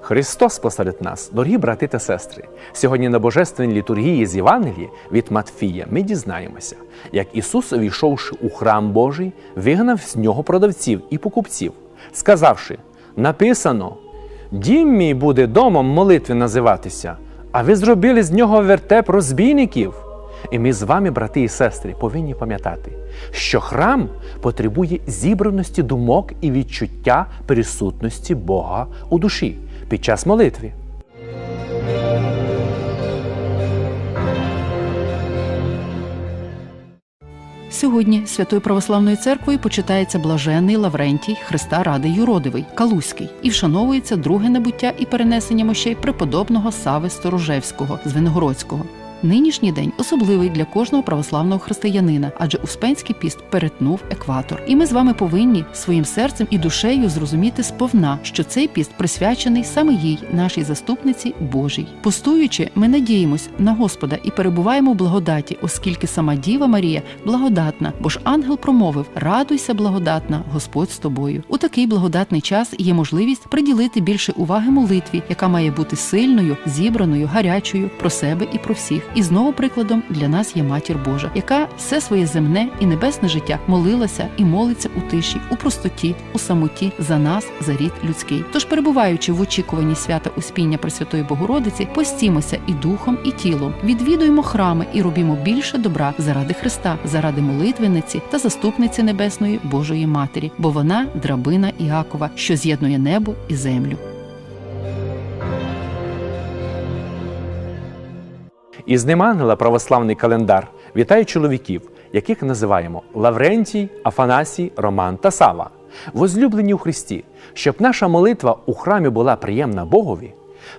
Христос посеред нас, дорогі брати та сестри. Сьогодні на божественній літургії з Євангелії від Матфія ми дізнаємося, як Ісус, увійшовши у храм Божий, вигнав з нього продавців і покупців, сказавши: написано: Дім мій буде домом молитви називатися, а ви зробили з нього вертеп розбійників. І ми з вами, брати і сестри, повинні пам'ятати, що храм потребує зібраності думок і відчуття присутності Бога у душі під час молитви. Сьогодні Святою Православною церквою почитається блаженний Лаврентій Христа Ради Юродивий Калузький і вшановується друге набуття і перенесення мощей преподобного Сави Сторожевського з Виногородського. Нинішній день особливий для кожного православного християнина, адже Успенський піст перетнув екватор. І ми з вами повинні своїм серцем і душею зрозуміти сповна, що цей піст присвячений саме їй, нашій заступниці Божій. Постуючи, ми надіємось на Господа і перебуваємо в благодаті, оскільки сама Діва Марія благодатна, бо ж ангел промовив: Радуйся, благодатна, Господь з тобою. У такий благодатний час є можливість приділити більше уваги молитві, яка має бути сильною, зібраною, гарячою про себе і про всіх. І знову прикладом для нас є матір Божа, яка все своє земне і небесне життя молилася і молиться у тиші, у простоті, у самоті за нас, за рід людський. Тож, перебуваючи в очікуванні свята Успіння Пресвятої Богородиці, постімося і духом, і тілом, відвідуємо храми і робімо більше добра заради Христа, заради молитвениці та заступниці Небесної Божої Матері, бо вона драбина Іакова, що з'єднує небо і землю. Із ним ангела православний календар вітає чоловіків, яких називаємо Лаврентій, Афанасій, Роман та Сава, возлюблені у Христі, щоб наша молитва у храмі була приємна Богові.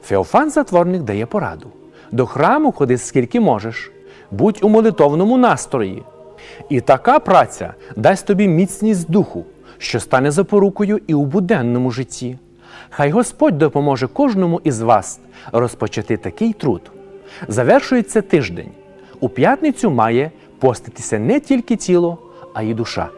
Феофан Затворник дає пораду: до храму ходи скільки можеш, будь у молитовному настрої. І така праця дасть тобі міцність духу, що стане запорукою і у буденному житті. Хай Господь допоможе кожному із вас розпочати такий труд. Завершується тиждень. У п'ятницю має поститися не тільки тіло, а й душа.